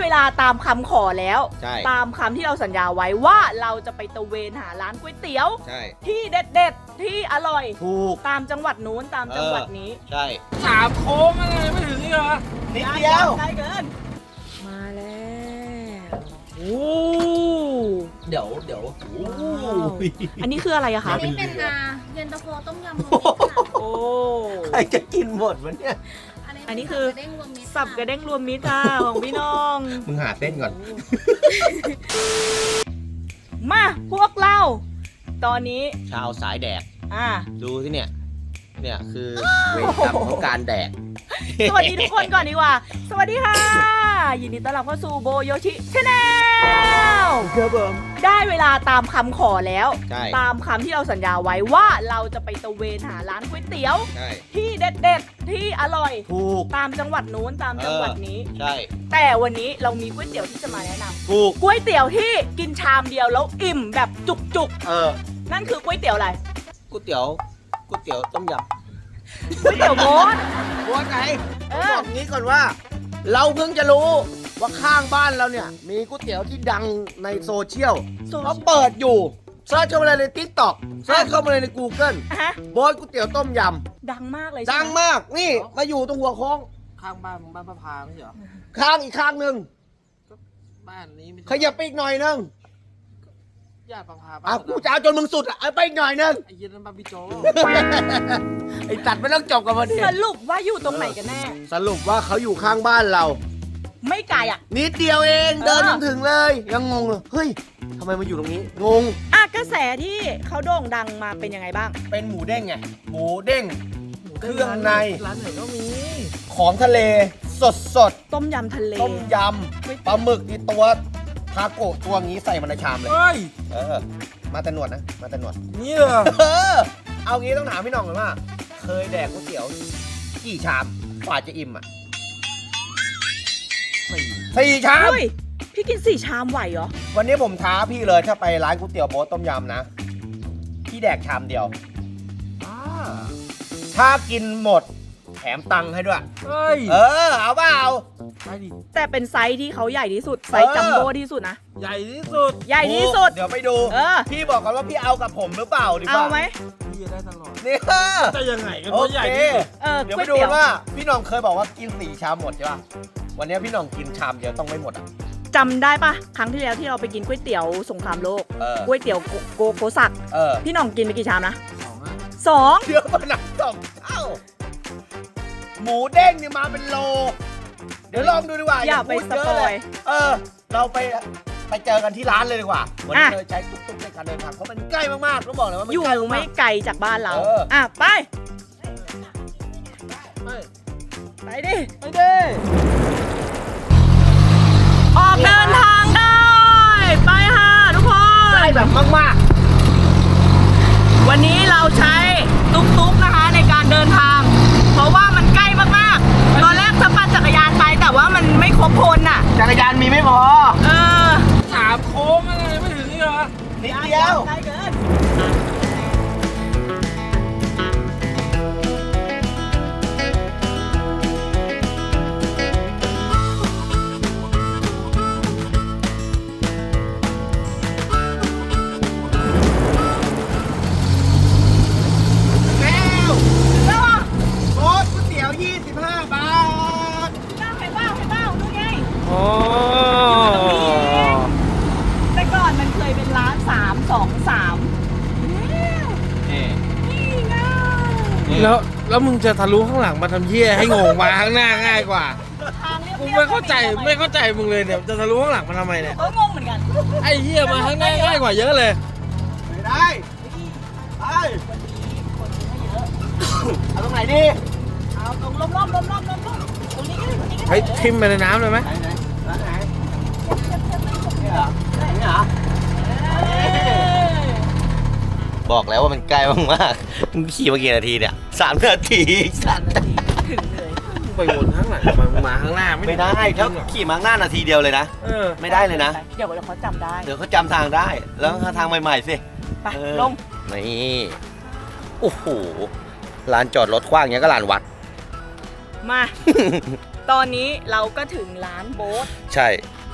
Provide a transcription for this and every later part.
เวลาตามคำขอแล้ว ใช่ ตามคำที่เราสัญญาไว้ว่าเราจะไปตะเวนหาร้านก๋วยเตี๋ยว ใช่ ที่เด็ดๆ ที่อร่อย ถูก ตามจังหวัดนู้นตามจังหวัดนี้ใช่ สามโค้งอะไรไม่ถึงนี่เหรอ นิดเดียว ใกล้เกิน มาแล้วโอ้เดี๋ยวเดี๋ยวโอ้อันนี้คืออะไรอะคะอันนี้เป็นอ่าเย็นตาโฟต้มยำรวมมิตรค่ะโอ้ ใครจะกินหมดวะเนี่ย อันนี้คือสับกระเด้งรวมมิตรสับกระเด้งรวมมิตรค่ะของพี่น้อง มึงหาเส้นก่อน มาพวกเรา ตอนนี้ชาวสายแดก อ่า ดูที่เนี่ย เนี่ยคือเวรกรรมของการแดก สวัสดีทุกคนก่อนดีกว่า สวัสดีค่ะ ยินดีต้อนรับเข้าสู่โบโยชิชาแนลครับผมได้เวลาตามคำขอแล้ว ใช่ ตามคำที่เราสัญญาไว้ว่าเราจะไปตะเวนหาร้านก๋วยเตี๋ยว ใช่ที่เด็ดๆ ที่อร่อย ถูก ตามจังหวัดนู้นตามจังหวัดนี้ ใช่แต่วันนี้เรามีก๋วยเตี๋ยวที่จะมาแนะนำถูกก๋วยเตี๋ยวที่กินชามเดียวแล้วอิ่มแบบจุกเออๆ นั่นคือก๋วยเตี๋ยวอะไร ก๋วยเตี๋ยวก๋วยเตี๋ยวต้มยก๋ วยเตี๋ยวโมดำว่าไงเอผมอบอกงี้ก่อนว่า เราเพิ่งจะรู้ว่าข้างบ้านเราเนี่ย มีก๋วยเตี๋ยวที่ดังในโซเชียลโซเขาเชียลเปิดอยู่เซิร์ชเข้ามาเลยในทิกตอกเซิร์ชเข้ามาเลยใน Google อะฮะโบสก๋วยเตี๋ยวต้มยดังมากเลยำใช่ดังไหมมากนี่มาอยู่ตรงหัวโค้งข้างบ้านมึงบ้านพระพาไม่ใช่เหรอข้างอีกข้างหนึ่งบ้านนี้ไม่ขยับไปอีกหน่อยนึง ญาติพระพาอะกูจะเอาจนมึงสุดอะเอาไปอีกหน่อยนึง ไอ้เหี้ย็นนั้นบ้านพี่โจไอ้ตัดไม่ต้องจบกับมันเอสงรุปว่าอยู่ตรงไหนกันแน่ สรุปว่าเขาอยู่ข้างบ้านเรา ไม่ไกลอะ นิดเดียวเองเออเดินจนถึงเลย ยังงงเลยเฮ้ยทำไมมาอยู่ตรงนี้ งง อะกระแสที่เขาโด่งดังมาเป็นยังไงบ้าง เป็นหมูเด้งไงหมูเด้ง เครื่องใน ร้านไหนก็มีของทะเล สดสดต้มยำทะเล ๆต้มยำปลาหมึกนี่ตัว ทาโกะตัวงี้ใส่มาในชามเลย เฮ้ย เออ มาแต่หนวดนะ มาแต่หนวด นี่เหรอเออ เอางี้ต้องถามพี่หน้องเลยว่า เคยแดกก๋วยเตี๋ยวกี่ชามกว่าจะอิ่มอะสี่สี่ชาม เฮ้ย พี่กินสี่ชามไหวเหรอ วันนี้ผมท้าพี่เลยถ้าไปร้านก๋วยเตี๋ยวโบ๊ทต้มยำนะ พี่แดกชามเดียว อ่าถ้ากินหมด แถมตังค์ให้ด้วย เฮ้ยเออ เอาเปล่า ไปดิ แต่เป็นไซส์ที่เขาใหญ่ที่สุด ไซส์เออ จัมโบ้ที่สุดนะ ใหญ่ที่สุดใหญ่ที่สุด เดี๋ยวไปดู เออ พี่บอกกันว่าพี่เอากับผมหรือเปล่าดีกเอาว่าไหม พี่ได้ตลอดเนี่ยจะยังไงกันโอเพราะใหญ่เคที่สุดเออเดี๋ยวก๋ไปวยดูเตี๋ยวว่าพี่หน้องเคยบอกว่ากินสี่ชามหมดใช่ป่ะ วันนี้พี่หน้องกินชามเดียวต้องไม่หมดอะ จำได้ปะครั้งที่แล้วที่เราไปกินก๋วยเตี๋ยวสงครามโลกเออ ก๋วยเตี๋ยวโกโกโกสัก เออ พี่หน้องกินไปกี่ชามนะสองอะสองเดี๋ยวมาหนักสองเท่า หมูเด้งเนี่ยมาเป็นโล เดี๋ยวลองดูดีกว่าอย่าไปพูดสเยอะปอเลยยเออ เราไปไปเจอกันที่ร้านเลยดีกว่าวันนี้อะเลยใช้ตุ๊กๆในการเดินทางเพราะมันใกล้มากๆต้องบอกเลยว่ามันอยู่ใกล้ไม่มากไกลจากบ้านเรา เอออ่ อะ ไป เฮ้ยไปดิ ไปดิออกเดินทางได้ ไปค่ะ ทุกคใกล้นแบบมากวันนี้เราใช้ตุ๊กๆนะคะในการเดินทาง เพราะว่ามันใกล้มากๆ ตอนแรก จะปั่นจักรยานไปแต่ว่ามันไม่ครบคนน่ะๆจักรยานมีไม่พอ เออ สามโค้งอะไรไม่ถึงนี่เหรอนิดเดียวใกล้เกินแล้ว แล้วแล้วมึงจะทะลุข้างหลังมาทำเหี้ยให้งงมาข้างหน้าง่ายกว่าทางเรียบกูๆไม่เข้าใจทำไม่เข้าใจมึงเลยเนี่ยจะทะลุข้างหลังมาทำไมเนี่ยเอองงเหมือนกันไอ้เหี้ยมาข้างหน้าง่ายกว่าเยอะเลย ไม่ได้ไปเอาตรงไหนดีเอาตรงล้มๆล้มๆล้มๆล้มๆตรงนี้ก็ได้ตรงนี้ก็ได้ให้ทิมไปในน้ำเลยไหมไหนไหนร้านไหนนี่เหรอนี่เหรอบอกแล้วว่ามันใกล้มากๆมึงขี่มากี่นาทีเนี่ย สามนาทีสัตว์ถึงเลยมึงไปวนข้างหลังมามึงมาข้างหน้าไม่ไม่ได้ถ้าขี่มาข้างหน้านาทีเดียวเลยนะเออไม่ได้เลยนะ เดี๋ยวเดี๋ยวเขาจำได้เดี๋ยวเขาจำทางได้ แล้วหาทางใหม่ๆสิไปเออลงนี่โอ้โหลานจอดรถกว้างอย่างนี้ก็ลานวัด มา ตอนนี้เราก็ถึงร้านโบ๊ทใช่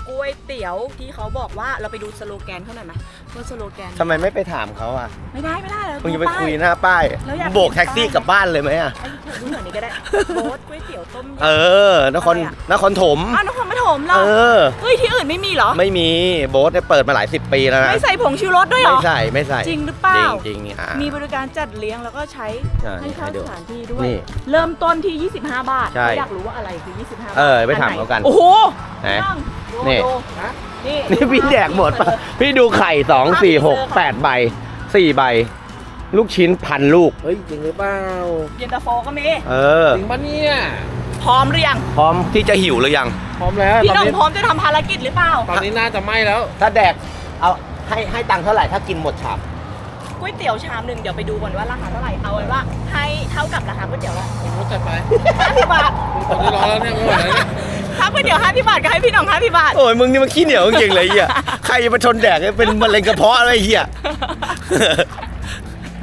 ก๋วยเตี๋ยวที่เขาบอกว่าเราไปดูสโลแกนเขาหน่อยไหม ว่าสโลแกน ทำไมไม่ไปถามเขาอะไม่ได้ไม่ได้แล้วมึงจะไปดูป้า คุยหน้าป้ายแล้วอยาก โบกแท็กซี่กลับบ้านเลยไหมอะ ไอ้เธอดูหน่อยนี่ก็ได้ โบ๊ทก๋วยเตี๋ยวต้มยำเออ นครอะไรอะนครถม อ้าวนครปฐมเหรเอออ เฮ้ยที่อื่นไม่มีเหรอ ไม่มีโบ๊ทเนี่ยเปิดมาหลายสิบปีแล้วนะ ไม่ใส่ผงชูรสด้วยเหรไม่อใส่ไม่ใส่จริงหรือเปล่า จริงจริงๆอะ มีบริการจัดเลี้ยงแล้วก็ใช้อ่าให้เข้าให้ดูสถานที่ด้วย นี่เริ่มต้นที่ 25 บาทใช่ อยากรู้ว่าอะไรคือ 25 บาทเออ ไปถามนหเขากัน โอ้โหไหนดูนี่ดูนี่ นี่พี่แดกหมดปะพี่ดูไข่สองสี่หกแปดใบสี่ใบ ลูกชิ้นพันลูก เฮ้ยจริงหรือเปล่าเย็นตาโฟก็มี เออ จริงปะเนี่ยพร้อมหรือยัง พร้อมที่จะหิวหรือยัง พร้อมแล้วพี่ตอนน้องนี้พร้อมจะทำภารกิจหรือเปล่า ตอนนี้น่าจะไหม้แล้ว ถ้าแดก เอาให้ให้ตังค์เท่าไหร่ถ้ากินหมดชามก๋ วยเตี๋ยวชามหนึ่งเดี๋ยวไปดูก่อนว่าราคาเท่าไหร่เอาไว้ว่า ให้เท่ากับราคาก๋วยเตี๋ยวละรถจัดไป50บาทตอนนี้ร้อนแล้วเนี่ยไม่ไหวแล้วเนี่ยถ้าก๋วยเตี๋ยว50บาทก็ให้พี่น้อง50บาทโอ้ยมึงนี่มันขี้เหนียวจริงๆเลยไอ้เหี้ยใครจะมาทนแดกเป็นมะเร็งกระเพาะอะไรไอ้เหี้ย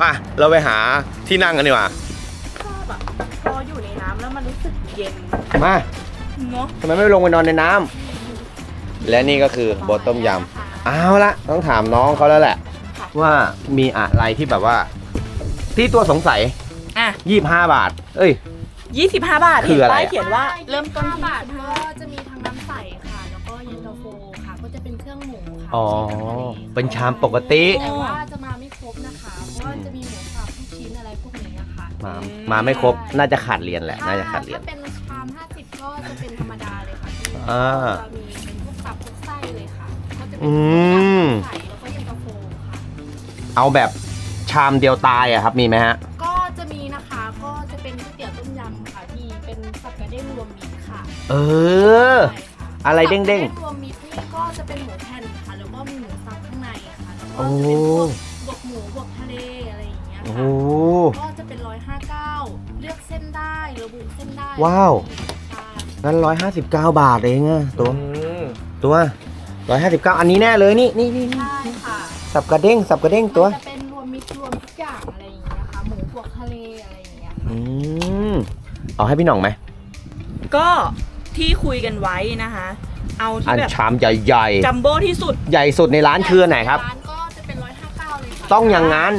มาเราไปหาที่นั่งกันดีกว่าชอบอะพออยู่ในน้ำแล้วมันรู้สึกเย็นมาเนาะทำไมไม่ลงไปนอนในน้ำและนี่ก็คือโบทต้มยำเอาละต้องถามน้องเขาแล้วแหละ ว่ามีอะไรที่แบบว่า ที่ตัวสงสัยอะ25บาท เอ้ย 25 บาทคืออะไรเห็นป้ายเขียนว่าเริ่มต้นที่บาทก็จะมีทั้งน้ำใสค่ะ แล้วก็เย็นตาโฟค่ะ ก็จะเป็นเครื่องหมูค่ะอ๋อที่ทะลเป็นชามปกติ แต่ว่าจะมาไม่ครบนะคะ เพราะว่าจะมีหมูสับทุกชิ้นอะไรพวกนี้นะคะมา มาไม่ครบ น่าจะขาดเรียนแหละ น่าจะขาดเรียนถ้าเป็นชาม50 ก็จะเป็นธรรมดาเลยค่ะที่อ่าจะมีเป็นพวกตับพวกไส้เลยค่ะ ก็จะเป็นอืมใส่แล้วก็เย็นตาโฟค่ะ เอาแบบชามเดียวตายอะครับมีไหมฮะ ก็จะมีนะคะก็จะเป็นก๋วยเตี๋ยวต้มยำค่ะที่เป็นสับกระเด้งรวมมิตรค่ะเออ ใช่ค่ะอะไรเด้งๆสับกระรวมมิตรนี่ก็จะเป็นหมูแผ่นค่ะแล้วก็มีหมูสับข้างในค่ะแล้วก็โอ้จะเป็นพวกบวกหมูบวกทะเลอะไรอย่างเงี้ยโอ้โห ค่ะก็จะเป็นร้อยห้าเก้าเลือกเส้นได้ระบุเส้นได้ว้าว ใช่งั้นร้อยห้าสิบเก้าบาทเองอะตัว อืมตัวร้อยห้าสิบเก้าอันนี้แน่เลยนี่นี่นี่นี่ใช่ค่ะ สับกระเด้งสับกระเด้งตัว มันจะเป็นรวมมิตรรวมทุกอย่างอะไรอย่างเงี้ยค่ะหมูบวกทะเลอะไรอย่างเงี้ยค่ะอืมเอาให้พี่หน่องไหมก็ที่คุยกันไว้นะคะ เอาอัที่นแบบชามใหญ่จัมโบ้ที่สุด ๆ ใหญ่สุดในร้านคืออันไหนครับ ร้านก็จะเป็นร้อยห้าเก้าเลยค่ะต้องอย่างนั้น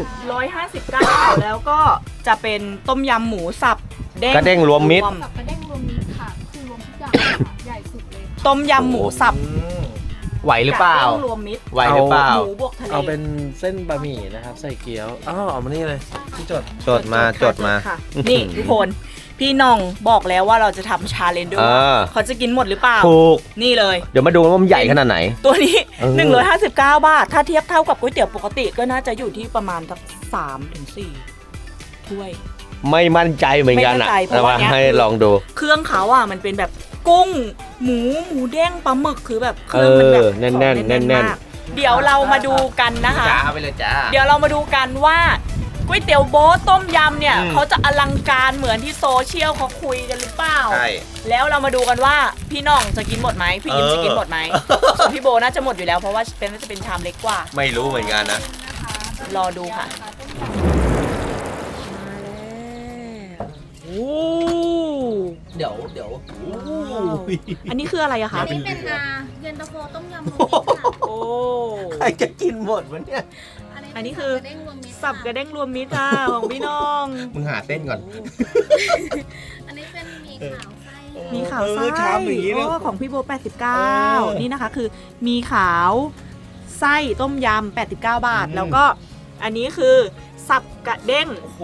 159 แล้วก็จะเป็นต้มยำหมูสับเด้งกระเด้งรวมมิตร สับกระเด้งรวมมิตรค่ะ คือรวมทุกอย่างค่ะใหญ่สุดเลยค่ะต้มยำหมูสับอืม ไหวหรือเปล่ากะด้งรวมมิตรไหวหรือเปล่า หมูบวกทะเลเอาเป็นเส้นบะหมี่นะครับ ใส่เกี๊ยวอ้าวเอามานี่เลยที่จดจดมาจดมา ค่ะนี่ทุกคนพี่น้องบอกแล้วว่าเราจะทำชาเลนจ์ด้วเอยอ เขาจะกินหมดหรือเปล่า ถูก นี่เลย เดี๋ยวมาดูว่ามันใหญ่ขนาดไหน ตัวนี้ เออ 159 บาท ถ้าเทียบเท่ากับก๋วยเตี๋ยวปกติก็น่าจะอยู่ที่ประมาณสักสามถึงสี่ถ้วย ไม่มั่นใจเหมือนกันอะไม่มั่นใจเพแต่ราะว่าว่าเนี้ย ให้ลองดู เครื่องเขาอะมันเป็นแบบ กุ้ง หมู หมูเด้งปลาหมึกคือแบบเครื่องมันแบบเออแน่นๆของแน่นๆ มากเดี๋ยวเรามาดูกันนะคะ จ้าไปเลยจ้า เดี๋ยวเรามาดูกันว่าก๋วยเตี๋ยวโบ๊ทต้มยำเนี่ยอืม เขาจะอลังการเหมือนที่โซเชียลเขาคุยกันหรือเปล่า ใช่ แล้วเรามาดูกันว่าพี่น้องจะกินหมดไหมพี่ยิมเออ จะกินหมดไหมส่วนพี่โบน่าจะหมดอยู่แล้วเพราะว่าเป็นจะเป็นชามเล็กกว่า ไม่รู้เหมือนกันนะ รอดูค่ะโอ้ เดี๋ยวเดี๋ยวอันนี้คืออะไรอะคะ อันนี้เป็นอ่าเย็นตาโฟต้มยำรวมมิตรค่ะโอ้ ใครจะกินหมดวะเนี่ย อันนี้คือสับกระเด้งรวมมิตรสับกระเด้งรวมมิตรค่ะของพี่น้อง มึงหาเส้นก่อน อันนี้เป็นหมีขาวไส้เออมีขาวเอไส้อชามอย่างนี้เลยโอ้ของพี่โบ อ89 นี่นะคะคือมีขาวไส้ต้มยำ 89 บาทแล้วก็อันนี้คือ สับกระเด้งโอ้โห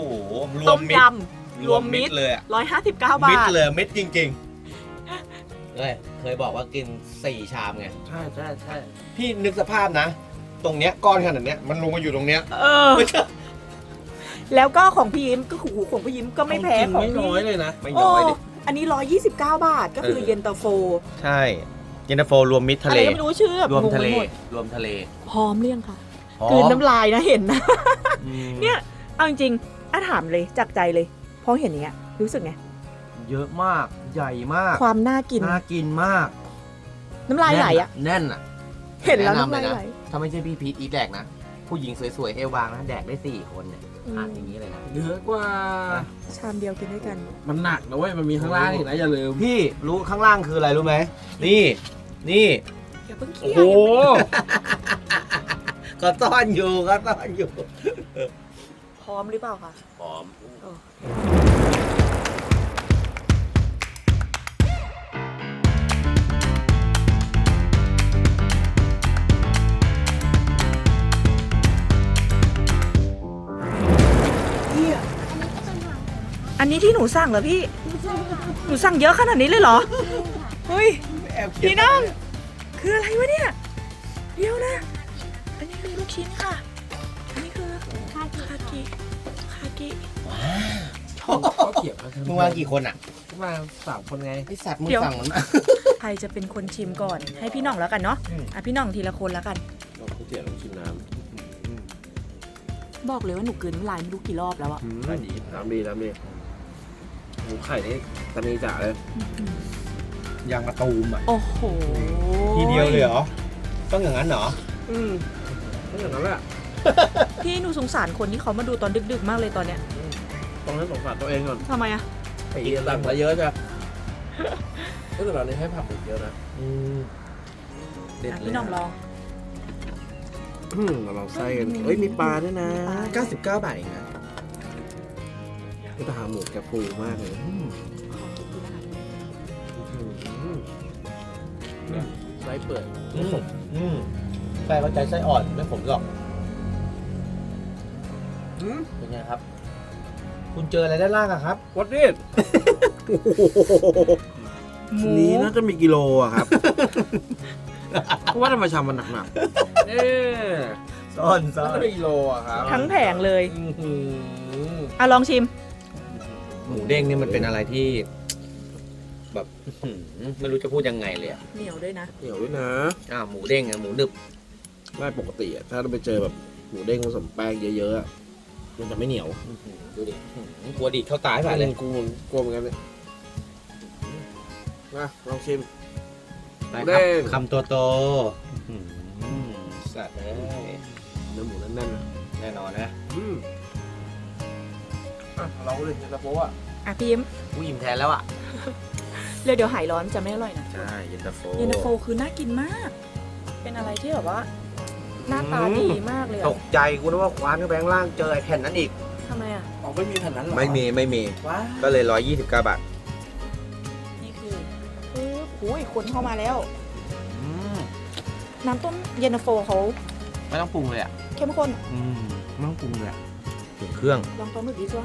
ต้มยำ รวมมิตรเลยอะ159บามิดท เลยมิดจริงๆเอ้ยเคยบอกว่ากินสี่ชามไง ใช่ใช่ใช่พี่นึกสภาพนะ ตรงเนี้ยก้อนขนาดเนี้ยมันลงมาอยู่ตรงเนี้ยเออ แล้วก็ของพี่ยิ้มก็หูของพี่ยิ้มก็ไม่แพ้กินของไม่พี่น้อยเลยนะ ไม่โอ้น้อยดิ อันนี้129บาทก็คือเออ เย็นตาโฟใช่เย็นตาโฟรวมมิตรทะอะไรเล ก็ไม่รู้ชื่อแบบรวมงงทะไปเลหมดรวมทะเลพร้อมเรียงค่ะหอมกลืนน้ำลายนะเห็นนะอืมเนี่ย เอาจริงๆอาถามเลยจากใจเลยพ อเห็นอย่างเงี้ยรู้สึกไงเยอะมากใหญ่มากความน่ากิน น่ากินมากน้ำลายไหลอะแน่นอะเห็นแล้วแะน้ำลายเะไหลถ้าไม่ใช่พี่พีทอีทแดกนะ ผู้หญิงสวยๆเอวบางนะแดกได้สี่คนเนี่ยอ่านอย่างนี้เลยนะเยอะกว่า ชามเดียวกินด้วยกัน มันหนักนะเว้ยมันมีข้างล่างอีกนะอย่าลืมพี่รู้ข้างล่างคืออะไรรู้ไหมนี่ นี่อย่าเพิ่งโอ้เคี่ยโหวก็ต้อนอยู่ก็ต้อนอยู่พร้อมหรือเปล่าคะพร้อม อันนี้ที่หนูสั่งเหรอพี่ หนูสั่งเยอะขนาดนี้เลยเหรอ เฮ้ย แอบพี่น้อง คืออะไรวะเนี่ย เดี๋ยวนะ อันนี้คือลูกชิ้นค่ะ อันนี้คือคากิคา กิคากิเขาเกียบมึงมากี่คนอะมาสามคนไงไอสัตว์มึงเดี๋ยวสั่งมันมาใครจะเป็นคนชิมก่อน ให้พี่น้องแล้วกันเนาะอืมอะพี่น้องทีละคนแล้วกันเราก๋วยเตี๋ยวลองชิมน้บอกเลยว่าหนูกลืนน้ำลายไม่รู้กี่รอบแล้วอะำน้ำดีน้ำดีน้ำดีหมูไข่นี่ตะนีจ่าเลยยางมาตูมอะโอ้โหทีเดียวเลยเหรอต้องอย่างนั้นเหรอ อืมไม่อย่างนั้นแหละ พี่หนูสงสารคนที่เขามาดูตอนดึก ๆ มากเลยตอนเนี้ยตรงนั้นสงสารตัวเองก่อนทำไมอะไอ้ตังค์มาเยอะจ้ะก็แต่เราเนี่ยให้ผักอีกเยอะนะอืมเด็ดอะเลยพี่น้องลอง อืมเราลองไส้กันเอ้ยมีปลาด้วยนะ99 บาทเองนะก็จะหาหมูแกฟูมากเลยอืมไส้เปื่อยอืมอืมใช่เขาใจไส้อ่อนไม่ผมหรอก อืมเป็นไงครับ คุณเจออะไรด้านล่างอะครับ วัดเด็ดหมูนี้น่าจะมีกิโลอะครับ เพราะว่าทำไมชามมันหนักๆเอ๊ะซ่อนซ่อน่านจะมีกิโลอะครับทั้งแผงเลยอื้อหืออะลองชิม หมูเด้งนี่มันเป็นอะไรที่ แบบอื้อหือไม่รู้จะพูดยังไงเลยอะเหนียวด้วยนะ เหนียวด้วยนะอ่าหมูเด้งอะหมูหนึบ ไม่ปกติอะถ้าเราไปเจอแบบหมูเด้งผสมแป้งเยอะๆอะ มันจะไม่เหนียวอื้อหือดูดิอื้อหือกลัวดีดเข้าตายไปเลย กูกลัวเหมือนกันเลยมาลองชิมไปเด้ครับง คำตัวโตอื้อหือสัตว์เอ้ยเนื้อหมูแน่นๆนะแน่นอนนะอืมอะเราเลยเย็นตาโฟอะอะพี่ยิ้มกูอิ่มแทนแล้วอะเดี๋ยวเดี๋ยวหายร้อนจะไม่อร่อยนะใช่เย็นตาโฟเย็นตาโฟคือน่ากินมาก เป็นอะไรที่แบบว่า หน้าตาดีมากเลยตอะกใจกูนึกว่าคว้านเข้าไปข้างล่างเจอไอ้แผ่นนั้นอีก ทำไมอะอ๋อไม่มีแผ่นนั้นหรอไม่มีไม่มีว้าก็เลย 129 บาทนี่คือปึ๊บโอ้ยคนเข้ามาแล้ว อืมน้ำต้มเย็นตาโฟเขาไม่ต้องปรุงเลยอะเข้มข้นอืมไม่ต้องปรุงเลยอะถึงเครื่องลองปลาหมึกดีจ้ะ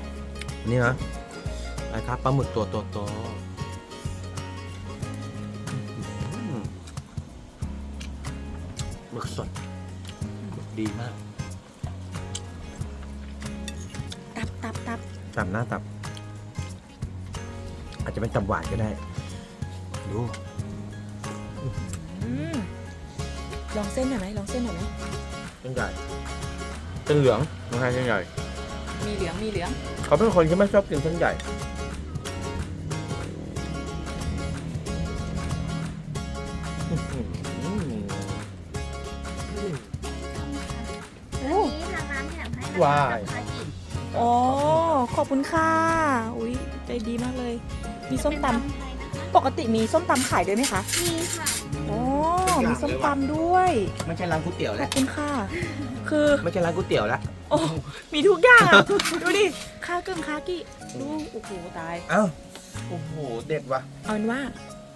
นี่นะอะไรครับปลาหมึกตัวโตโตอืมหมึกสดหมึก ดีมาก ตับตับตับตับหน้าตับ อาจจะเป็นตับหวานก็ได้ ดูอืมลองเส้นหน่อยไหมลองเส้นหน่อยไหมเส้นใหญ่เส้นเหลืองไม่ใช่เส้นใหญ่ มีเหลืองมีเหลือง เขาเป็นคนที่ไม่ชอบกินเส้นใหญ่ ว้ายกับคากิอ๋อขอบคุณค่ะอุ้ยใจดีมากเลย มีส้มตำเป็นไทยนะคะปกติมีส้มตำขายด้วยไหมคะมีค่ะอ๋อมีส้มตำด้วยไม่ใช่ร้านก๋วยเตี๋ยวขอแล้บวคุณค่ะ คือไม่ใช่ร้านก๋วยเตี๋ยวแล้วโอ้มีทุกอย่างอะดูดิคาเกิงคากิดูโอ้โหตายเอ้าโอ้โหเด็ดว่ะเอาเป็นว่า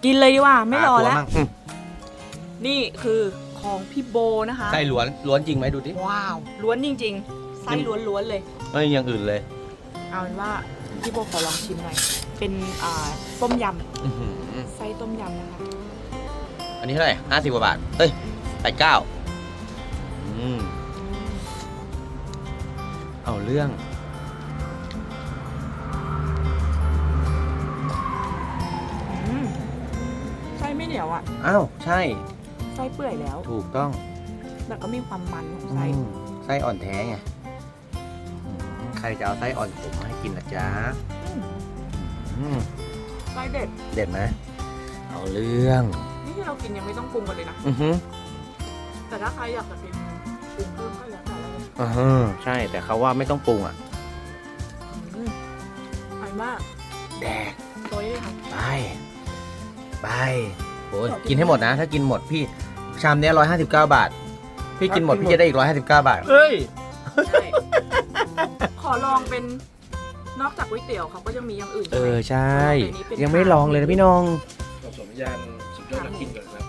กินเลยดีกว่าไม่รอแล้วปาตัวมั่งอืมนี่คือของพี่โบนะคะ ไส้ล้วนล้วนจริงไหมดูดิว้าวล้วนจริงๆไส้ล้วนๆเลย ไม่มีอย่างอื่นเลยเอาเป็นว่าพี่โบขอลองชิมหน่อย เป็นอ่าต้มยอื้อหือำไส้ต้มยำนะคะ อันนี้เท่าไหร่ห้าสิบกว่าบาท เอ้ยแปดเก้าอืมเอาเรื่อง อืมไส้ไม่เหนียวอะ อ้าว ใช่ ไส้เปื่อยแล้ว ถูกต้องแต่ก็มีความมันของอืไส้มไส้อ่อนแท้ไงอืม ใครจะเอาไส้อ่อนขมมาให้กินล่ะจ๊ะอืมไส้เด็ด เด็ดไหมเอาเรื่องนี่ที่เรากินยังไม่ต้องปรุงกันเลยนะ อือหือแต่ถ้าใครอยากจะกินปรุงเพิ่มก็แล้วแต่เราจะอ่าใช่แต่เขาว่าไม่ต้องปรุงอะ อืมอร่อยมากแดกโอ้ยค่ะ ไป ไปโอ้ยกินให้หมดนะ ถ้ากินหมดพี่ ชามเนี้ยร้อยห้าสิบเก้าบาท พี่กินหมด พี่จะได้อีกร้อยห้าสิบเก้าบาท เฮ้ย ใช่ข อลองเป็นนอกจากก๋วยเตี๋ยวเขาก็ยังมีอย่างอื่นเอใช่ไหมอใช่อันนี้เป็นยังไม่ได้ลองเลยนะพี่น้องผสมยานสุดยอดนักกินก่อนครับ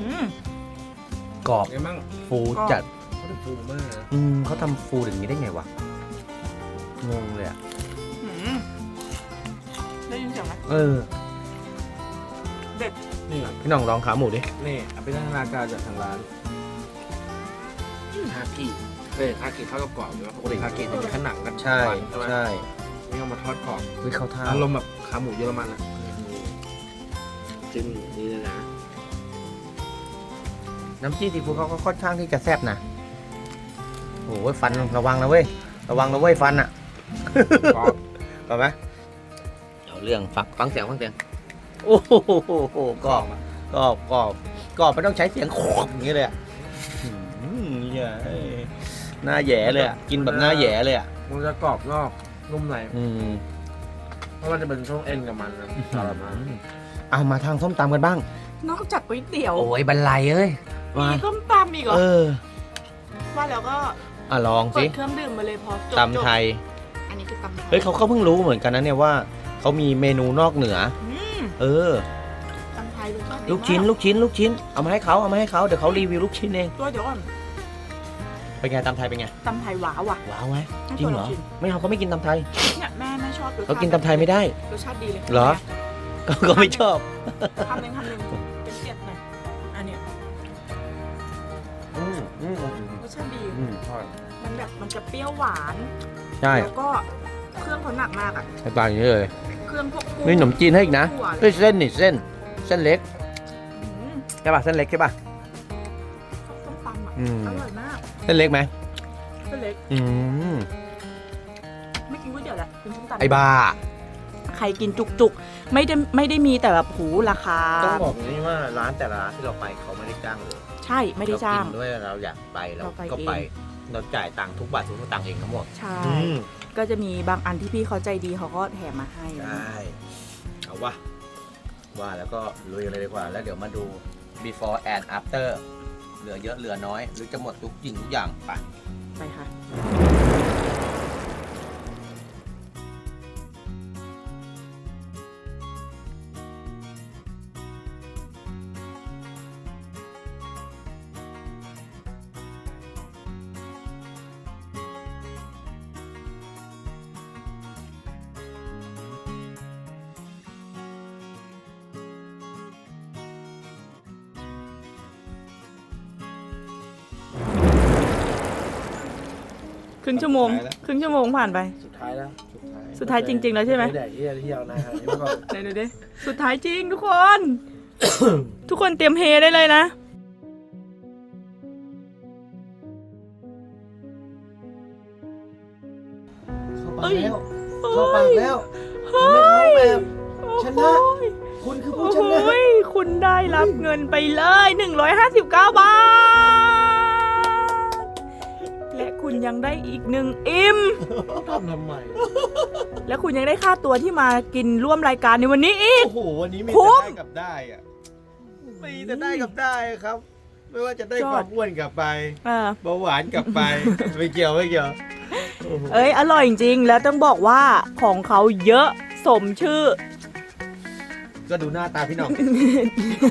อืมกรอบไงมั่งฟูจัดเขาจะฟูมากนะอืมเขาทำฟูอย่างนี้ได้ไงวะงงเลยอะอืมได้ยินเสียงไหมเออนี่พี่น้องลองขาหมูดินี่เอาไปพัฒนาการจากทางร้านคากิ เอ้ยคากิข้าวกับกรอบอยู่แล้วปกติคากิจะมีขนังกันใช่ฟันใช่ไหมใช่นี่เอามาทอดกรอบเฮ้ยเข้าท่าอารมณ์แบบขาหมูเยอรมันอะจิ้มนี่เลยนะน้ำจิ้มซีฟู้ดเขาก็ค่อนข้างที่จะแซ่บนะโอ้ยฟันระวังนะเว้ยระวังนะเว้ยฟันอะกรอบกรอบไหมเอาเรื่องฟังฟังเสียงฟังเสียงโอ้โหกรอบกรอบกรอบกรอบไม่ต้องใช้เสียงโคกอย่างนี้เลยอะอืมเนี่ยเอ้ย หน้าแหย่เลยอะกินแบบหน้าแหย่เลยอะมันจะกรอบนอกนุ่มในอืมเพราะมันจะเป็นช่วงเอ็นกับมันนะอร่อยมากเอามาทางส้มตำกันบ้าง นอกจากก๋วยเตี๋ยว โอ้ยบรรลัยเอ้ยมีมาส้มตำอีกเหรอเออว่าแล้วก็อะลองเปิสิดเครื่องดื่มมาเลยพอจบตำไทย อันนี้คือตำไทยเฮ้ยเขาก็เพิ่งรู้เหมือนกันนะเนี่ยว่าเขามีเมนูนอกเหนือ อืมเออ ตำไทยรสชาติดีลูกชิ้น มาลูกชิ้น ลูกชิ้น เอามาให้เขาเอามาให้เขาเดี๋ยวเขารีวิวลูกชิ้นเอง ตัวเดี๋ยวก่อน เป็นไงตำไทยเป็นไงตำไทยหวาว่ะ ว้าวไหมให้จริงเหรอตัวลชิมไม่เอาเขาไม่กินตำไทยเนี่ยแม่แม่ชอบรสชาติเขากินตำไทยไม่ได้รสชาติดีเลยเหรอก็ก็ไม่ชอบคำหนึ่งคำหนึ่งเป็นเกียรติหน่อยอันเนี้ยอืมอืมรสชาติดีอืมมันแบบมันจะเปรี้ยวหวานใช่แล้วก็เครื่องเขาหนักมากอะสไตล์อย่างนี้เลยเครื่องพวกกุ้งนี่ขนมจีนให้อีกนะถั่วเลเฮ้ยยเส้นนี่เส้น เส้นเล็กอืมใช่ป่ะเส้นเล็กใช่ป่ะส้มตำอะอืมอร่อยมากเส้นเล็กไหมก็เล็ก อืมไม่กินก๋วยเตี๋ยวแหละกินส้มตำไอ้บ้า ใครกินจุกๆ ไม่ได้ไม่ได้มีแต่แบบหูราคา ต้องบอกอย่างนี้ว่าร้านแต่ละร้านที่เราไปเขาไม่ได้จ้างเลยใช่ไม่ได้จ้าง เรกินด้วยเราอยากไปเราเราไปก็เองไปเราจ่ายตังค์ทุกบาททุกสตางค์เองทั้งหมดใช่ อืมก็จะมีบางอันที่พี่เขาใจดีเขาก็แถมมาให้ใช่เอาวะว่าแล้วก็ลุยกันเลยดีกว่า แล้วเดี๋ยวมาดู before and after เหลือเยอะเหลือน้อย หรือจะหมดทุกสิ่งทุกอย่างไป รึ่งชั่วโมง ครึ่งชั่วโมงผ่านไป สุดท้ายแล้วสุดท้ายจริงๆแล้วใช่ไหมไม่ได้ที่ที่ยาวนานขนาดนี้มาก่อนไหนดูดิสุดท้ายจริงทุกคน ทุกคนเตรียมเฮได้เลยนะเข้าเอ้ปากยแล้วเฮ้ยเข้าปากแล้วเฮ้ไม่ยเข้าแบบชนะ คุณคือโอ้ผู้โหชนะคุณได้รับเงินไปเลย 159 บา คุณยังได้อีกหนึ่งอิ่ม ทำทำไมและคุณยังได้ค่าตัวที่มากินร่วมรายการในวันนี้อีก โอ้โหวันนี้มีคุ้แต่ม ได้กับได้อะมีแต่ได้กับได้ครับ ไม่ว่าจะได้ยอดความอ้วนกลับไปอ่า เบาหวานกลับไปไม่เกี่ยวไม่เกี่ยวโอ้โหเอ้ย อร่อยจริง ๆ แล้วต้องบอกว่าของเขาเยอะสมชื่อ ก็ดูหน้าตาพี่หน้อง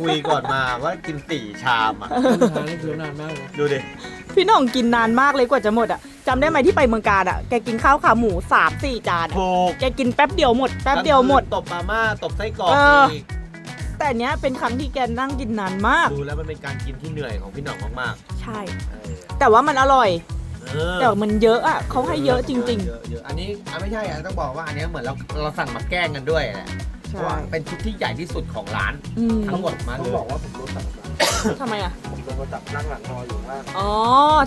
คุยก่อนมาว่ากินสี่ชามอะทานนี่คือนานมากเลยดูดิ พี่หน่องกินนานมากเลยกว่าจะหมดอะจำได้ไหมที่ไปเมืองการอะแกกินข้าวขาหมูสามสี่จานอะถูกแกกินแป๊บเดียวหมดแป๊บเดียวหมด ตบมาม่าตบไส้กรอกเอออีกแต่อันเนี้ยเป็นครั้งที่แกนั่งกินนานมาก ดูแล้วมันเป็นการกินที่เหนื่อยของพี่หน้องมากใช่ ๆเออแต่ว่ามันอร่อย เออแต่มันเยอะอะเขาให้เยอะจริง เยอะเยอะอันนี้อะไม่ใช่อะต้องบอกว่าอันเนี้ยเหมือนเราเราสั่งมาแกล้งกันด้วยแหละๆ เพใช่ราะว่าเป็นชุดที่ใหญ่ที่สุดของร้านอืมทั้งหมดมาต้เลองยบอกว่าผมโดนตัดมาทำไมอะ ผมโดนมาจับนั่งหลังนออยู่ข้างล่างอ๋อ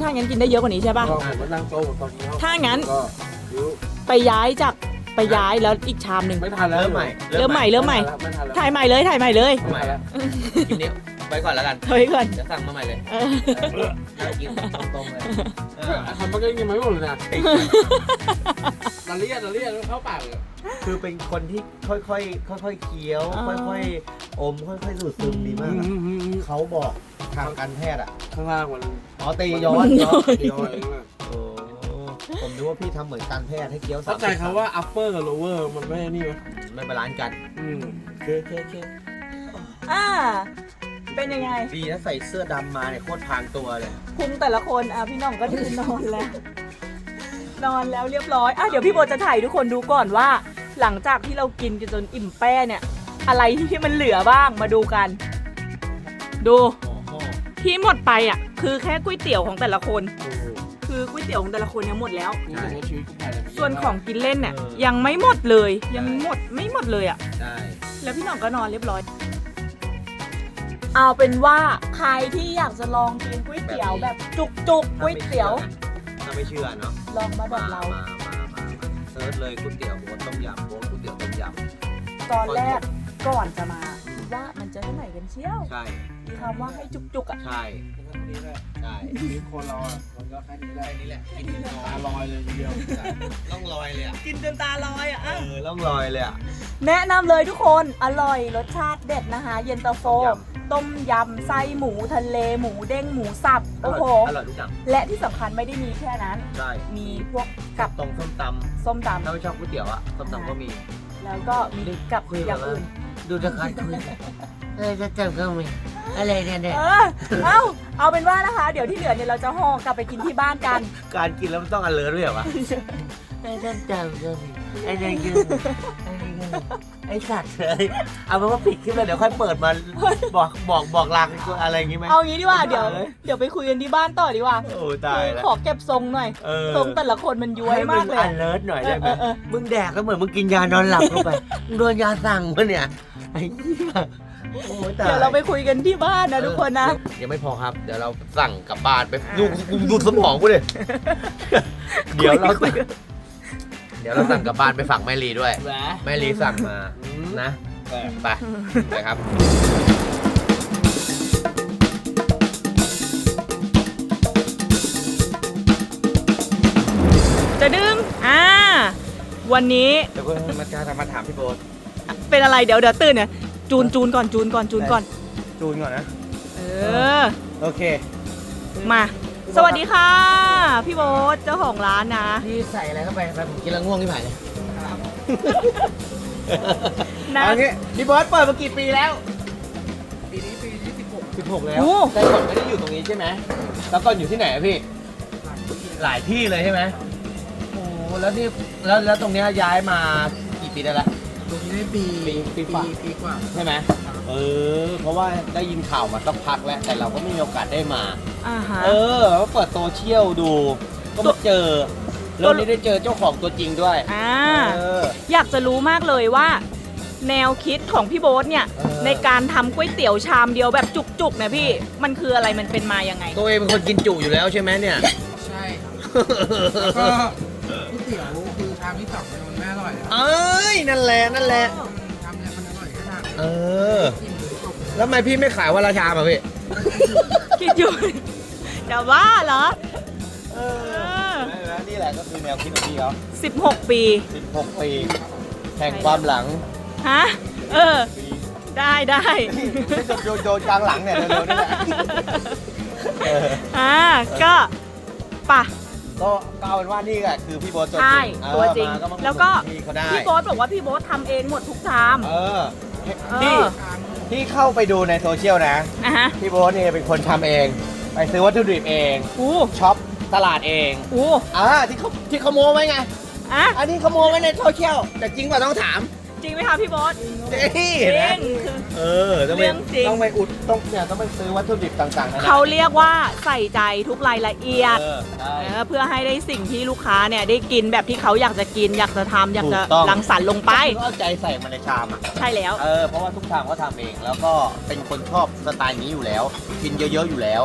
ถ้างั้นกินได้เยอะกว่านี้ใช่ป่ะ ก็ผมก็นั่งโต๊ะผมตอนนี้ถ้างั้นก็ยิ้วไปย้ายจากไปย้ายแล้วอีกชามหนึ่งไม่ทันแล้วเริ่มใหม่เริ่มใหม่เริ่มใหม่ ไม่ทันแล้วถ่ายใหม่เลยถ่ายใหม่เลยเริ่มใหม่ไม่ทันแล้วกินเนี้ยไว้ก่อนแล้วกันเฮ้ยก่อนจะสั่งมาใหม่เลยเออเออน่ากินตรงๆเลยเออทำมาก็ยังไม่หมดเลยนะละเลียดละเลียดเข้าปากเลย คือเป็นคนที่ค่อยๆค่อยๆเคี้ยวค่อยๆอมค่อยๆสูดซึมดีมากอะเขาบอกทางการแพทย์อะข้างล่างมันอ๋อตีย้อนย้อนเดียวเองอะโอ้ผมนึกว่าพี่ทำเหมือนการแพทย์ให้เคี้ยวสาเข้ามใจคำว่า upper กับ lower มันไม่นี่ไหมไม่บาลานซ์กันอืมเคเคเคอ่า เป็นยังไง ดีนะใส่เสื้อดำมาเนี่ยโคตรพรางตัวเลยพุงแต่ละคน อะพี่หน้องก็คือนอนแล้ว นอนแล้วเรียบร้อย อะเดี๋ยวพี่โบจะถ่ายทุกคนดูก่อนว่า หลังจากที่เรากินกันจนอิ่มแป้เนี่ย อะไรที่มันเหลือบ้างมาดูกัน ดูโอ้โหที่หมดไปอะ คือแค่ก๋วยเตี๋ยวของแต่ละคนโอ้โหคือก๋วยเตี๋ยวของแต่ละคนเนี่ยหมดแล้วนี่ถือว่าชีวิตกูผ่านอะไรมาเยอะส่วนของกินเล่นเนี่ยยังไม่หมดเลย ยังหมดไม่หมดเลยอะใช่แล้วพี่หน่องก็นอนเรียบร้อย เอาเป็นว่าใครที่อยากจะลองกินก๋วยเตี๋ยวแบบจุกจุกๆก๋วยเตี๋ยว ถ้าไม่เชื่อเนาะลองมาแบบเรา ซิร์ชเลยก๋วยเตี๋ยวโบ๊ทต้มยำโบ๊ทก๋วยเตี๋ยวต้มยตอนแรกก่อนจะมาคิดว่ามันจะเท่าไหร่กันเชี่ยวำใช่ มีคำว่าให้จุกจุกๆอะ ใช่นี่แหละใช่ชีวิตคนเราอะมันก็แค่นี้แหละแค่นี้แหละกินนอตานลอยเลยทีเดียวล่องลอยเลยอะกินจนตาลอยอะ เออล่องลอยเลยอะ แนะนำเลยทุกคน อร่อยรสชาติเด็ดนะคะ เย็นตาโฟ ต้มย ต้มยำไส้หมูทะเลหมูเด้งหมูสับโอ้โหอร่อยทุกอย่างและที่สำคัญไม่ได้มีแค่นั้น ใช่มีพวกกับตรงส้มตส้มำตำถ้าไม่ชอบก๋วยเตี๋ยวอะส้มตำก็มี แล้วก็มีกับอย่างอื่น ดูจะคายคุยเออจะเติมก็มีอะไรเนี่ยเนี่ยเออ เอาเอาเป็นว่านะคะ เดี๋ยวที่เหลือเนี่ยเราจะห่อกลับไปกินที่บ้านกัน การกินแล้วมันต้องอเลิร์ด้วยเหรอวะไอ้นั่นเติมก็มีไอ้นั่นก็มีไอ้นี่ก็มี ไอ้สัตว์เลยเอาเป็นว่าปิดขึ้นมาเดี๋ยวค่อยเปิดมาบอกบอกบอกลางอะไรอย่างงี้ไหม เอางี้ดีกว่าเดี๋ยวเออเดี๋ยวไปคุยกันที่บ้านต่อดีกว่าโอ้ตายแล้วขอเก็บทรงหน่อยเออทรงแต่ละคนมันย้วยมากเลยให้อะน alert หน่อยได้ไหมเออเออเออ มึงแดกก็เหมือนมึงกินยานอนหลับเข้าไปมึงโดนยาสั่งปะเนี่ยไอ้เหี้ยโอ้ตาย เดี๋ยวเราไปคุยกันที่บ้านนะทุกคนนะยังไม่พอครับ เดี๋ยวเราสั่งกลับบ้านไปดูดูดูสมองกูดิเดี๋ยวเราคุยกัน เดี๋ยวเราสั่งกลับบ้านไปฝากแม่ลีด้วย แหมแม่ลีสั่งมา นะแต่ไปไปครับ จะดึงอ่า วันนี้เดี๋ยวคุณมาจะมาถามพี่โบ๊ทเป็นอะไรเดี๋ยวเดี๋ยวตื่นเนี่ยจูนจูนก่อนจูนก่อนจูนก่อน จูนก่อนนะ เออ โอเค มา สวัสดีค่ะ พี่โบ๊ทเจ้าของร้านนะ พี่ใส่อะไรเข้าไปไปผมกินแล้วง่วงที่ผ่านเลยนะ เอางี้พี่โบ๊ทเปิดมากี่ปีแล้ว ปีนี้ปีที่สิบหก16แล้ว โอ้ แต่ก่อนไม่ได้อยู่ตรงนี้ใช่ไหมแล้วก่อนอยู่ที่ไหนอะพี่ หลายที่เลยใช่ไหมโอ้แล้วนี่แล้วแล้วตรงเนี้ยย้ายมากี่ปีได้ละ ตรงนี้ได้ปีปีปีกว่า ปีกว่า ใช่ไหม เออ เพราะว่าได้ยินข่าวมาสักพักแล้ว แต่เราก็ไม่มีโอกาสได้มา อ่าฮะ เออก็เปิดโซเชียลดู ก็มาเจอ แล้วนี่ได้เจอเจ้าของตัวจริงด้วยอ่า เออ อยากจะรู้มากเลยว่า แนวคิดของพี่โบ๊ทเนี่ย เออ ในการทำก๋วยเตี๋ยวชามเดียวแบบจุกๆเนี่ยพี่ มันคืออะไรมันเป็นมายังไง ตัวเองเป็นคนกินจุอยู่แล้วใช่ไหมเนี่ย ใช่ครับแล้วก็ก๋วยเตี๋ยวคือชามที่สองเนี่ยมันไม่อร่อยเลยครับเอ้ย นั่นแหละ นั่นแหละช เออกินหรือจบแล้วทำไมพี่ไม่ขายวันละชามอะพี่ คิดอยู่จะว่าเหรอเออนี่แหละก็คือแนวคิดของพี่เขา16 ปี 16 ปี แห่งความหลังฮะ เออ ได้ได้ไม่โดนโดนโดนกลางหลังเนี่ยเร็วๆนี่แหละเอออ่าก็ป่ะก็ก็เอาเป็นว่านี่แหละคือพี่โบ๊ทตัวจใช่ริงเออตัวจริงมามาแล้วก็ พี่เขาได้พี่โบ๊ทบอกว่าพี่โบ๊ททำเองหมดทุกชาม เออ เออพี่พี่เข้าไปดูในโซเชียลนะ อะฮะพี่โบ๊ทเนี่ยเป็นคนทำเอง ไปซื้อวัตถุดิบเองอู้ช็อปตลาดเองอู้อ่าที่เขาที่เขาโม้ไว้ไง อะอันนี้เขาโม้ไว้ในโซเชียลแต่จริงป่ะต้องถาม จริงไหมคะพี่โบ๊ทนี่จรินะงคือเออต้องไปเรื่องจริง ต้องไปอุดต้องเนี่ยต้องไปซื้อวัตถุดิบต่างๆนะเขาเรียกว่าใส่ใจทุกรายละเอียดเออใช่ เออเพื่อให้ได้สิ่งที่ลูกค้าเนี่ยได้กินแบบที่เขาอยากจะกิน อยากจะทำอยากจะถูกต้อง รังสรรค์ลงไป ก็เอาใจใส่มาในชามอะ ใช่แล้ว เออ เพราะว่าทุกชามเขาทำเอง แล้วก็เป็นคนชอบสไตล์นี้อยู่แล้ว กินเยอะๆอยู่แล้ว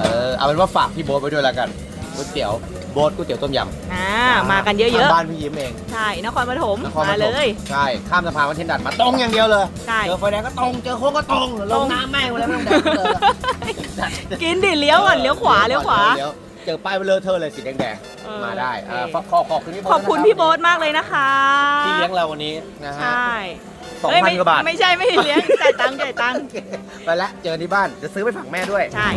เออ เอาเป็นว่าฝากพี่โบ๊ทไว้ด้วยแล้วกันก๋วยเตี๋ยว โบ๊ทก๋วยเตี๋ยวต้มยำอ่ามากันเยอะทางบ้านพี่ยิ้มเองๆใช่ นครปฐมนครปมาฐเลมยใช่ข้ามสะพานวัดเทียนดัดมาตรงอย่างเดียวเลยใช่ เจอไฟแดงก็ตรงเจอโค้งก็ตรงลตรงงน้ำแม่งไปแล้วไม่ต้องแดงเลยกินดิเลี้ยวก่อนเลี้ยวขวาเลี้ยวขวาเลี้ยวเจอป้ายเบลอเธอเลยสีแดงเออๆมาได้โอเคอ่าขอขอขอบคุณพี่โบ๊ทขอบคุณนะรัพี่โบ๊ทมากเลยนะคะที่เลี้ยงเราวันนี้นะใชฮะ่สองเอ้ยพันไม่กว่าบาทไม่ใช่ไม่เลี้ยงจ่ายตังค์จ่ายตังค์ไปแล้วเจอที่บ้านจะซื้อไปฝากแม่ด้วย ใช่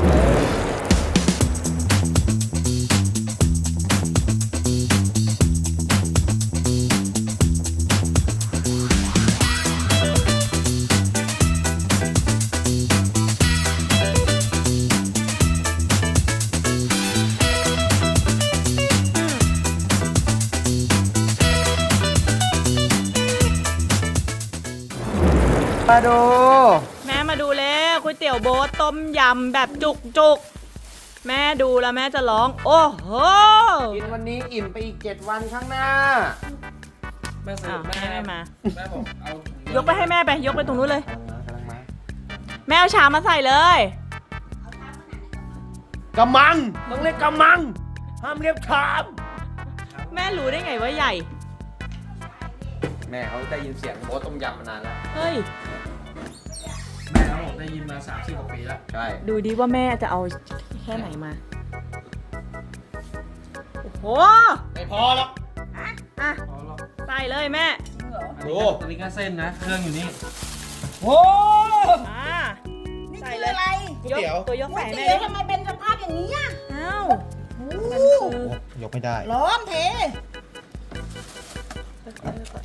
มาดู แม่มาดูแล้วก๋วยเตี๋ยวโบ๊ทต้มยำแบบจุกจุกๆแม่ดูแล้วแม่จะร้อง โอ้โหกินวันนี้อิ่มไปอีก 7 วันข้างหน้า แม่ซื้อ้าอวแม่แม่ไม่มา แม่ผมเอายกไปให้แม่ไป ยกไปตรงนู้นเลย กำลังมากำลังมาแม่เอาชามมาใส่เลยกำมัง ต้องเรียกกำมัง ห้ามเรียกชาม แม่รู้ได้ไงว่าใหญ่ แม่เขาได้ยินเสียงโบ๊ทต้มยำมานานแล้ว เฮ้ยแม่เขาผม ได้ยินมา3 0กว่าปีแล้วใช่ดูดิว่าแม่จะเอาแค่ไหนมา โอ้โห ไม่พอหรอกอะ พอหรอกใส่เลยแม่ดูอันนี้ก็เส้นนะ เครื่องอยู่นี่โอ้ อ่า นี่ใส่คือเลยอะไรก๋วยเตี๋ยว ตัวยกก๋วใส่ยแม่เตี๋ยวดิทำไมเป็นสภาพอย่างนี้อะอ้าวโอ้มันคือ ยกไม่ได้ ร้อนเท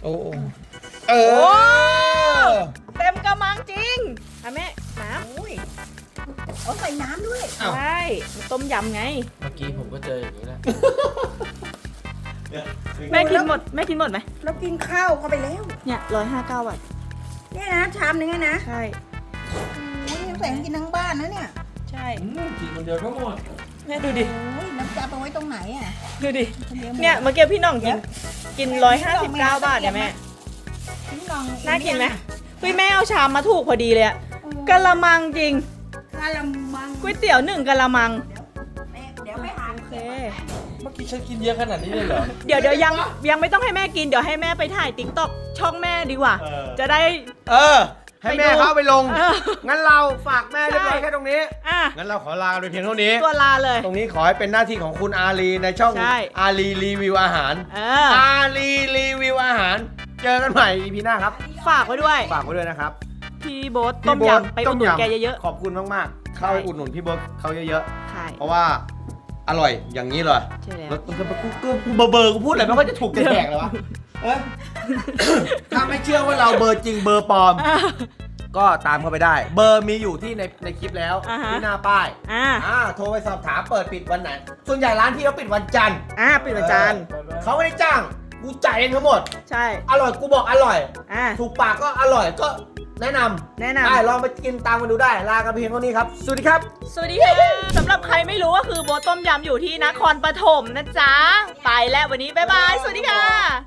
โอ้เอโอ้อ เต็มกระมังจริงอะแม่น้โอ้ยเอาใส่น้ำด้วยำใช่มันต้มยำไง เมื่อกี้ผมก็เจออย่างนี้แหละ แม่กินหมด แม่กินหมดไหมแล้วกินข้าวเข้าไปแล้ว เนี่ยร้อยห้าเก้าบาทเนี่ยนะชามนึงอะนะใช่ โอ้ยยังแบ่งกินทั้งบ้านนะเนี่ยใช่ อืมกินคนเดียวก็หมด แม่ดูดิ โอ้ยน้ำจะเอาไปไว้ตรงไหนอะดูดิคนดีวหมด เนี่ยเมื่อกี้พี่หน่องกิน กินร้อยห้าสิบเก้าบาทเนี่ยแม่พี่น้องน่ากินไหม เฮ้ยแม่เอาชามมาถูกพอดีเลยอะกะละมังจริงกะละมังก๋วยเตี๋ยวหนึ่งกะละมัง แม่เดี๋ยวไปหาโอเค เมื่อกี้ฉันกินเยอะขนาดนี้เลยเหรอ เดี๋ยวเดี๋ยวยังยังไม่ต้องให้แม่กินเดี๋ยวให้แม่ไปถ่ายติ๊กต็อกช่องแม่ดีกว่าจะได้ เออ ให้แม่ไปดูเข้าไปลง เอองั้นเราฝากแม่เรียบร้อยใช่ แค่ตรงนี้ อะงั้นเราขอลาไปเพียงเท่านี้ ตัวลาเลย ตรงนี้ขอให้เป็นหน้าที่ของคุณอาลีในช่องใช่ อาลีรีวิวอาหาร เออ อาลีรีวิวอาหาร เจอกันใหม่ EP หน้าครับ ฝากไว้ด้วย ฝากไว้ด้วยนะครับพี่โบ๊ทต้มพี่โบ๊ทยำไปอุดหนุนแกเยอะ ขอบคุณมากๆ เข้าใช่ อุดหนุนพี่โบ๊ทเขาเยอะๆ ใช่ๆ เพราะว่าอร่อยอย่างนี้เลยใช่แล้วแล้วกูกูกูกูเบอร์เบอร์กูพูดอะไรไม่ค่อยจะถูกจะแดกเลยวะเอ้ย ถ้าไม่เชื่อว่าเราเบอร์จริงเบอร์ปลอม อะ ก็ตามเข้าไปได้ เบอร์มีอยู่ที่ในในคลิปแล้วอ่าฮะ ที่หน้าป้ายอะอ่าโทรไปสอบถามเปิดปิดวันไหน ส่วนใหญ่ร้านพี่เขาปิดวันจันทร์อะปิดประจานเขาไม่ได้จ้าง กูจ่ายเองทั้งหมด ใช่ อร่อยกูบอกอร่อย อะถูกปากก็อร่อยก็แนะนำแนะได้นำลองไปกินตามกันดูได้ ลากันเพียงเท่านี้ครับ สวัสดีครับ สวัสดีค่ะสำหรับใครไม่รู้ก็คือโบ๊ทต้มยำอยู่ที่นครปฐมนะจ๊ะ ไปแล้ววันนี้บ๊ายบาย สวัสดีค่ะ